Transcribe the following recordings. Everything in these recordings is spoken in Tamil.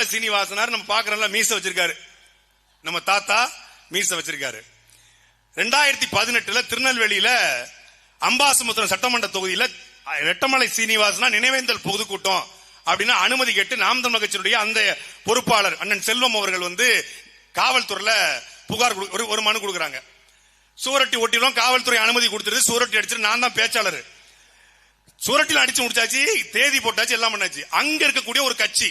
ரெட்டமலை சீனிவாசனார் நம்ம பாக்குறோம்ல மீச வச்சிருக்காரு. நம்ம தாத்தா மீச வச்சிருக்காரு. ரெண்டாயிரத்தி பதினெட்டுல திருநெல்வேலியில அம்பாசமுத்திரம் சட்டமன்ற தொகுதியில ரெட்டமலை சீனிவாசனா நினைவேந்தல் பொதுக்கூட்டம் அப்படின்னு அனுமதி கேட்டு நாம் தமிழ் கட்சியினுடைய அந்த பொறுப்பாளர் அண்ணன் செல்வம் அவர்கள் வந்து காவல்துறையில புகார் ஒரு ஒரு மனு கொடுக்குறாங்க. சூரட்டி ஒட்டிலும் காவல்துறை அனுமதி கொடுத்துருது சூரட்டி அடிச்சிட்டு நான் தான் பேச்சாளர். சூரட்டில அடிச்சு முடிச்சாச்சு தேதி போட்டாச்சு எல்லாம் பண்ணாச்சு. அங்க இருக்கக்கூடிய ஒரு கட்சி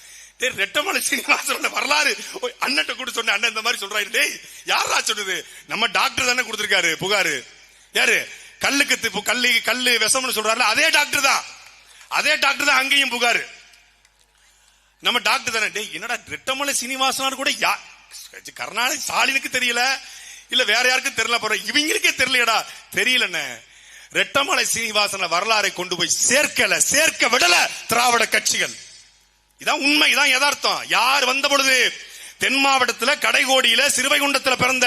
தேர் ரெட்டமலை சீனிவாசனோட வரலாறு. ஓய், அண்ணன்ட்ட கூட சொன்ன அண்ணன் இந்த மாதிரி சொல்றாரு. டேய் யாரா சொன்னது? நம்ம டாக்டர் தானே கொடுத்திருக்காரு புகாரு. யாரு? கல்லுக்கு தி- கல்லு கல்லு விஷம்னு சொல்றாரு அதே டாக்டர் தான். அதே டாக்டர் தான் அங்கேயும் புகாரு. நம்ம டாக்டர் தானே. டேய் என்னடா ரெட்டமலை சீனிவாசனார் கூட யா கருணாநிதி ஸ்டாலினுக்கு தெரியல இல்ல வேற யாருக்கும் தெரியல போற இவங்களுக்கே தெரியலடா. தெரியலண்ணே. ரெட்டமலை சீனிவாசன வரலாறை கொண்டு போய் சேர்க்கல சேர்க்க விடல திராவிட கட்சிகள். இதான் உண்மை இதான் யதார்த்தம். யார் வந்த பொழுது தென் மாவட்டத்தில் கடைகோடியில சிறுவைகுண்டத்தில் பிறந்த